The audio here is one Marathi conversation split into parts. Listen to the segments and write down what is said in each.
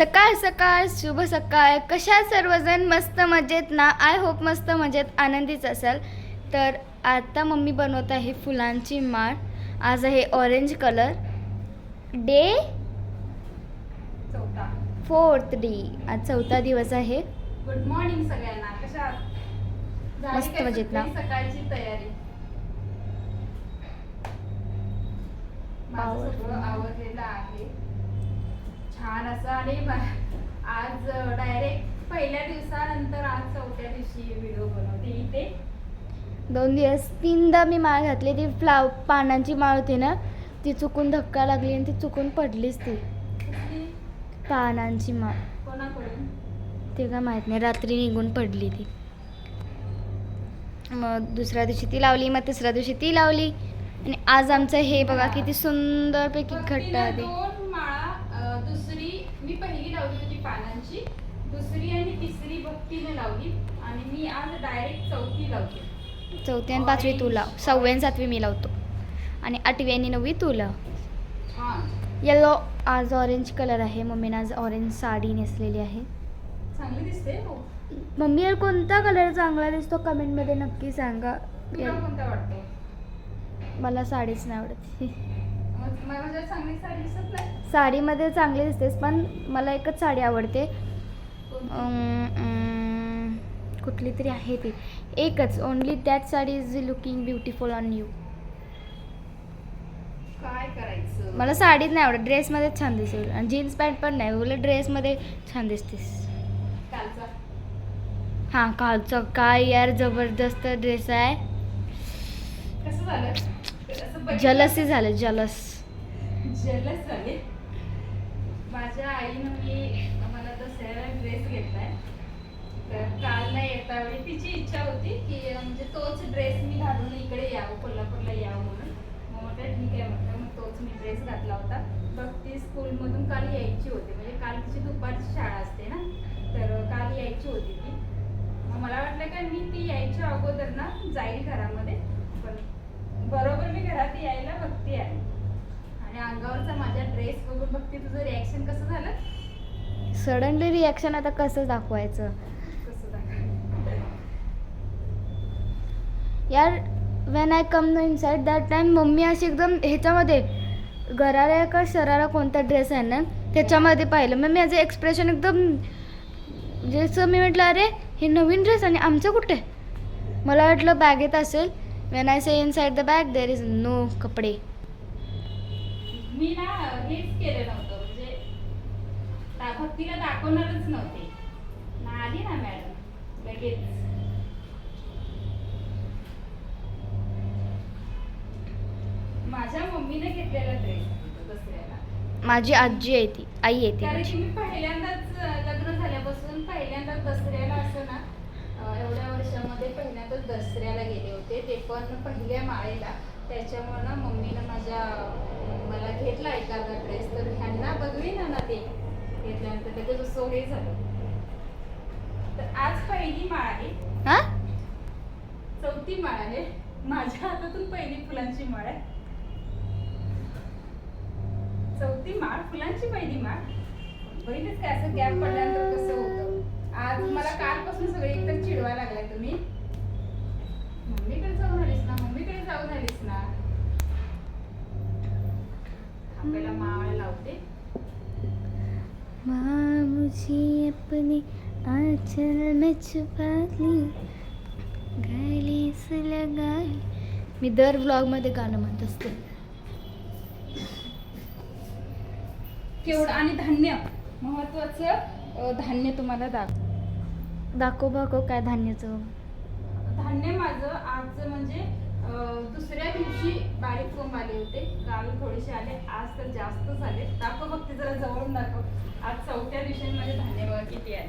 सकाळ सकाळ शुभ सकाळ कशा सर्वजण मस्त मजेत ना? आय होप मस्त मजेत आनंदीच असाल. तर आता मम्मी बनवत आहे फुलांची माळ. आज आहे orange colour day fourth day आज चौथा दिवस आहे. गुड मॉर्निंग सगळ्यांना. कशा मस्त मजेत ना? सकाळची तयारी? आवरलेलं आहे. छान असं आणि आज डायरेक्ट पहिल्या दिवसानंतर आज चौथ्या दिवशी व्हिडिओ बनवते इथे. दोन दिवस तीनदा मी माळ घातली. ती फ्लाव पानांची माळ होती ना ती चुकून धक्का लागली आणि ती चुकून पडलीच ती? पानांची माळ. कोणाकडून? ते काय माहीत नाही. रात्री निघून पडली ती. मग दुसऱ्या दिवशी ती लावली मग तिसऱ्या दिवशी ती लावली. आणि आज आमचं हे बघा किती सुंदरपैकी घट्ट आहे ते. दोन माळा अं, दुसरी मी पहिली लावली होती पानांची दुसरी आणि तिसरी भक्तीने लावली आणि मी आज डायरेक्ट चौथी लावते. चौथी आणि पाचवी तू लाव. सहावी आणि सातवी मी लावतो. आणि आठवी आणि नववी तू लाव. येलो आज ऑरेंज कलर आहे. मम्मीने आज ऑरेंज साडी नेसलेली आहे. चांगली दिसते हो. मम्मी यार कोणता कलर चांगला दिसतो? कमेंटमध्ये नक्की सांगा. कोणता वाटतो? मला साडीच नाही आवडत. साडीमध्ये चांगली दिसतेस पण मला एकच साडी आवडते. कुठली तरी आहे ती. एकच only that sari is looking beautiful on you काय करायचं? मला साडीच नाही आवडत ड्रेसमध्येच छान दिसेल. आणि जीन्स पॅन्ट पण नाही उलट ड्रेसमध्ये छान दिसतेस. हां कालचं. काय यार जबरदस्त ड्रेस आहे. जलसी झालं जलस. जेलस झाले माझ्या आईनं मी मला दसऱ्याला ड्रेस घेतलाय. तर काल नाही येता वेळी तिची इच्छा होती की म्हणजे तोच ड्रेस मी घालून इकडे यावं कोल्हापूरला यावं म्हणून. मग म्हटलं ठीक आहे म्हटलं. मग तोच मी ड्रेस घातला होता. बघ ती स्कूलमधून काल यायची होती. म्हणजे काल तिची दुपारची शाळा असते ना? तर काल यायची होती ती. मग मला वाटलं काय मी ती यायच्या अगोदर ना जाईल घरामध्ये. पण बरोबर मी घरात यायला बघते आहे. आणि अंगावरचा माझा ड्रेस बघून बघते तुझं रिॲक्शन कसं झालं? सडनली रिॲक्शन आता कसं दाखवायचं? कसं यार when I come no inside that time mummy अशी एकदम ह्याच्यामध्ये गरारा का शरारा कोणता ड्रेस आहे ना त्याच्यामध्ये पाहिलं. मग मी माझं एक्सप्रेशन एकदम जसं मी म्हटलं अरे हे नवीन ड्रेस आणि आमचं कुठे? मला वाटलं बॅगेत असेल. When I say inside the bag there is no कपडे. मी ना हेच केलं नव्हतं म्हणजे भक्तीला दाखवणारच नव्हते. ना आली ना मॅडम लगेच. माझ्या मम्मीने घेतलेला ड्रेस दसऱ्याला. माझी आजी आहे ती आई आहे ती कारण माझी. मी पहिल्यांदाच लग्न झाल्यापासून पहिल्यांदाच दसऱ्याला असं ना एवढ्या वर्षामध्ये पहिल्यांदाच दसऱ्याला गेले होते. ते पण पहिल्या माळेला. त्याच्यामुळे ना मम्मीनं माझ्या मला घेतला एखादा ड्रेस तर ह्यांना बघवी ना ना ते. घेतल्यानंतर लगेच असं हे झालं. तर आज पहिली माळ आहे. हा? चौथी माळ आहे. माझ्या हातातून पहिली फुलांची माळ आहे. चौथी माळ फुलांची पहिली माळ. बघितलंच काय असं गॅप पडल्यानंतर कसं होतं आज मला कालपासून सगळे एकदम चिडवायला लागलाय तुम्ही मम्मीकडे जाऊन आलीस ना मम्मीकडे जाऊन आलीस ना आपल्याला माळ लावते. माँ मुझे अपने आंचल में छुपा ली गले से लगा ली. मी दर व्लॉगमध्ये गाणं म्हणत असते. केवढं आणि धान्य महत्वाचं अं, धान्य तुम्हाला दाख दाखव बाको काय धान्याचं. धान्य माझं आज म्हणजे दुसऱ्या दिवशी बारीक कोंब आले होते. काल थोडेसे आले आज तर जास्त झाले. दाखव बघ ते जरा जवळून दाखव. आज चौथ्या दिवशी माझे धान्य बघा किती आहे?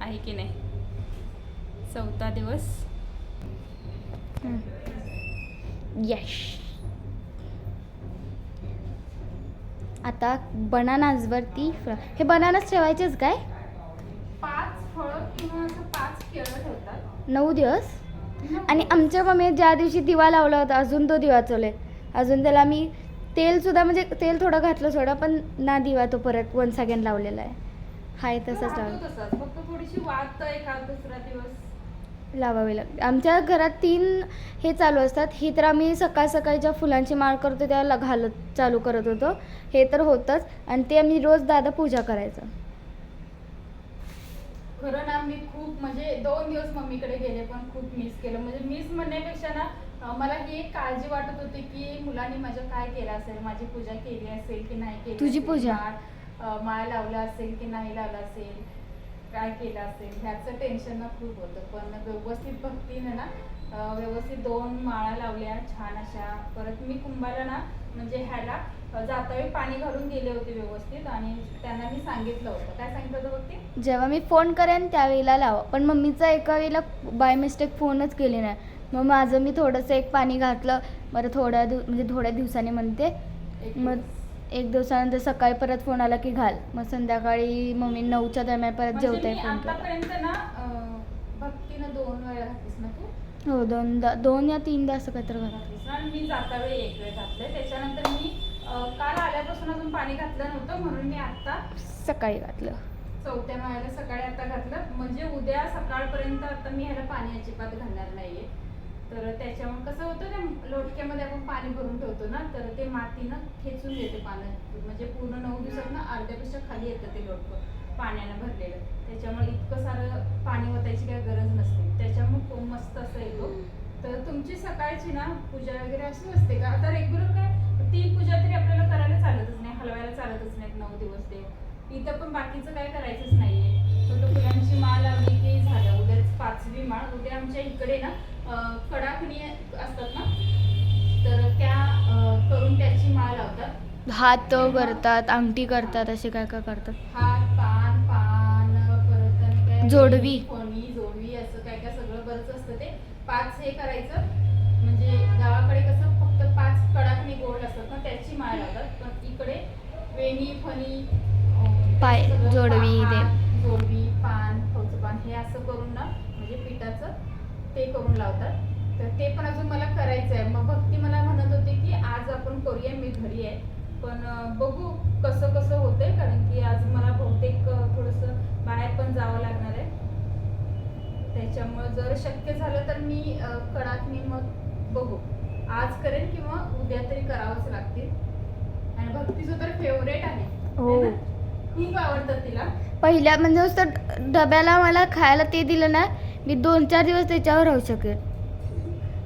आहे की नाही? चौथा दिवस? यश आता बनानाजवरती हे बनानाच ठेवायचेच काय? पाच फळं किंवा असं पाच केळं ठेवतात. नऊ दिवस. आणि आमच्या मम्मी ज्या दिवशी दिवा लावला होता अजून तो दिवा चालू. आहे अजून त्याला मी तेलसुद्धा म्हणजे तेल थोडं घातलं सोडा पण ना दिवा तो परत वन सेकंड लावलेला आहे. हाय तसंच लावलं तसाच फक्त थोडीशी वाद एखाद दुसरा दिवस. लावावे लागते. आमच्या घरात तीन हे चालू असतात. ही तर आम्ही सकाळ सकाळी ज्या फुलांची माळ करतो त्याला घालत चालू करत होतो. हे तर होतंच. आणि ते आम्ही रोज दादा पूजा करायचं. खरं ना मी खूप म्हणजे दोन दिवस मम्मीकडे गेले पण खूप मिस केलं. म्हणजे मिस म्हणण्यापेक्षा ना मला ही एक काळजी वाटत होती की मुलांनी माझं काय केलं असेल? माझी पूजा केली असेल की नाही केली तुझी असेल, पूजा? माळ लावला असेल की नाही लावला असेल? काय केलं असेल? ह्याचं टेन्शन ना खूप होतं. पण व्यवस्थित भक्तीने ना अं, व्यवस्थित दोन माळा लावल्या छान अशा. परत मी कुंभाला ना म्हणजे ह्याला जातावेळी पाणी घालून गेले होते व्यवस्थित आणि त्यांना मी सांगितलं होतं. काय सांगितलं होतं भक्ती जेव्हा मी फोन करेन त्यावेळेला लावा. पण मम्मीचा एका वेळेला बाय मिस्टेक फोनच केली नाही. मग माझं मी थोडंसं एक पाणी घातलं. बरं थोड्या दिव म्हणजे थोड्या दिवसाने म्हणते. मग. एक दिवसानंतर सकाळी परत फोन आला की घाल. मग संध्याकाळी मम्मी नऊच्या दरम्यान परत म्हणजे जेवताय मी फोन केला आतापर्यंत ना भक्तीनं दोन वेळा घातलीस ना तू? हो दोनदा दोन या तीनदा असं काहीतरी घाल घातलीस ना आणि मी जाता वेळी एक वेळ घातलंय. त्याच्यानंतर मी अं, काल आल्यापासून अजून पाणी घातलं नव्हतं म्हणून मी आता सकाळी घातलं. चौथ्या माळ्याला सकाळी आता घातलं. म्हणजे उद्या सकाळपर्यंत आता मी ह्याला पाणी अजिबात घालणार नाहीये. तर त्याच्यामुळे कसं होतं त्या लोटक्यामध्ये आपण पाणी भरून ठेवतो ना तर ते मातीनं खेचून घेते पानं म्हणजे पूर्ण नऊ दिवसात ना अर्ध्यापेक्षा खाली येतं ते लोटकं पाण्यानं भरलेलं. त्याच्यामुळे इतकं सारं पाणी ओतायची काही गरज नसते. त्याच्यामुळे खूप मस्त असं येतो तर तुमची सकाळची ना पूजा वगैरे अशी असते का? आता रेग्युलर काय ती पूजा तरी आपल्याला करायला चालतच नाही हलवायला चालतच नाहीत नऊ दिवस देव इथं पण बाकीचं काय करायचंच नाहीये. छोटं फुलांची माळ लावली की झालं उद्याच पाचवी माळ. उद्या आमच्या इकडे ना कडाकणी असतात ना तर त्या करून त्याची माळ लावतात. हात करतात अंगठी करतात असे काय काय करतात? हात पान पान परत जोडवी. फणी जोडवी असं काय काय सगळं बरंच असतं ते. पाच हे करायचं वेणी फणी पाय, जोडवी ते. जोडवी पान पान हे असं करून ना म्हणजे पिठाचं ते करून लावतात. तर ते पण अजून मला करायचं आहे मग भक्ती मला म्हणत होती की आज आपण करूया मी घरी आहे. पण बघू कसं कसं होतंय कारण की आज मला बहुतेक थोडंसं बाहेर पण जावं लागणार आहे. त्याच्यामुळं जर शक्य झालं तर मी अं, कडाकणी मग बघू. आज करेन किंवा उद्या तरी करावंच लागतील. आणि भक्तीचं तर फेवरेट आहे हो. है ना? खूप आवडतं तिला पहिल्या म्हणजे नुसतं डब्याला मला खायला ते दिलं ना मी दोन चार दिवस त्याच्यावर राहू शकेन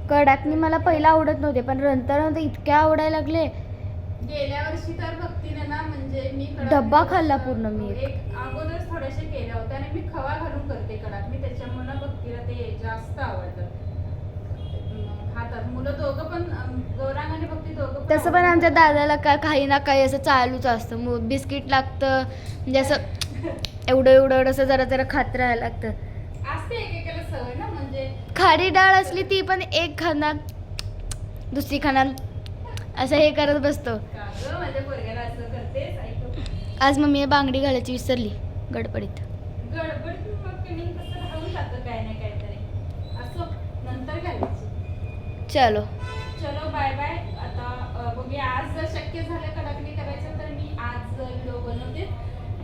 कडाकणी मला पहिला आवडत नव्हते पण नंतर नंतर इतके आवडायला लागले गेल्या वर्षी तर भक्तीने ना म्हणजे मी डब्बा खाल्ला थोडंसं- पूर्ण मी एक. एक अगोदर थोड्याशा केल्या होत्या आणि मी खवा घालून करते कडाकणी त्याच्यामुळे ना भक्तीला ते जास्त आवडतं अं, खातात मुलं दोघं पण अं, गौरांग आणि भक्ती तसं पण आमच्या. दादाला काय काही ना काही असं चालूच असतं. मग बिस्किट लागतं. म्हणजे असं एवढं एवढं एवढं असं जरा जरा खात राहायला लागतं. असते एकेकाला सवय ना म्हणजे. खारी डाळ असली ती पण एक खाणार दुसरी खाणार असं हे करत बसतो. का गं, माझ्या पोरग्याला असं करतेस ऐकू. आज मम्मी बांगडी घालायची विसरली गडबडीत. गडबड मग की नाही कसं राहून जातं काय नाही काहीतरी. असं नंतर घालायची. चलो. चलो बाय बाय. बघूया आज जर शक्य झालं कडाकणी करायचं तर मी आज व्हिडिओ बनवते.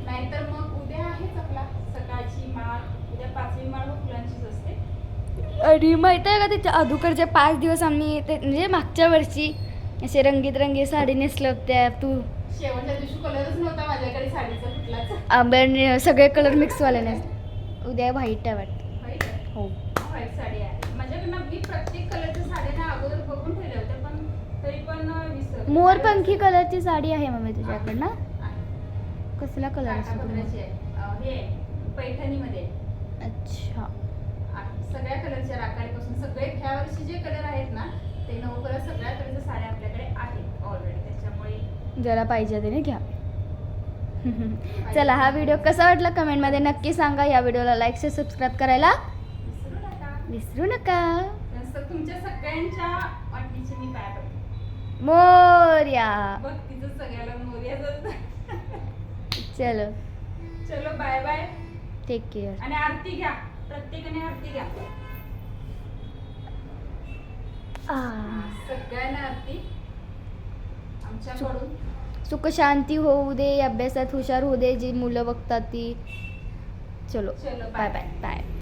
नाहीतर मग उद्या आहेच आपला. सकाळची माळ उद्या पाचवी माळ व फुलांचीच असते. आणि माहीत आहे का त्याच्या अगोदरचे पाच दिवस आम्ही ते म्हणजे मागच्या वर्षी असे रंगीत रंगीत साडी नेसलं होत्या. तू शेवटच्या दिवशी कलरच नव्हता माझ्याकडे साडीचा कुठलाच. आंब्याने सगळे कलर मिक्सवाले नेस उद्या व्हाईट आहे वाटतं व्हाईट हो व्हाईट साडी आहे माझ्याकडनं मी प्रत्येक कलरच्या साड्या ना अगोदर बघून ठेवल्या होत्या पण तरी पण विसर मोरपंखी कलरची साडी आहे मम्मी तुझ्याकडनं. आहे. कसला कलर असतो पैठणीमध्ये. अच्छा. सगळ्या कलरच्या राखाडीपासून सगळे ह्या वर्षी जे कलर आहेत ना ते नऊ कलर सगळ्या कलरच्या साड्या आपल्याकडे आहेत ऑलरेडी त्याच्यामुळे ज्याला पाहिजे त्याने घ्या. चला हा व्हिडिओ कसा वाटला कमेंटमध्ये नक्की सांगा. या व्हिडिओला लाईक शेअर सबस्क्राईब करायला विसरू नका. विसरू नका. तर तुमच्या सगळ्यांच्या वाटणीचे मी पाय पडते मोर्या. बघ तिचं सगळ्याला मोर्याच चलो. चलो बाय बाय टेक केअर आणि आरती घ्या. प्रत्येकाने आरती घ्या. सगळ्यांना आरती. आमच्याकडून सुख शांती होऊ दे अभ्यासात हुशार होऊ दे जी मुलं बघतात ती. चलो. Bye bye bye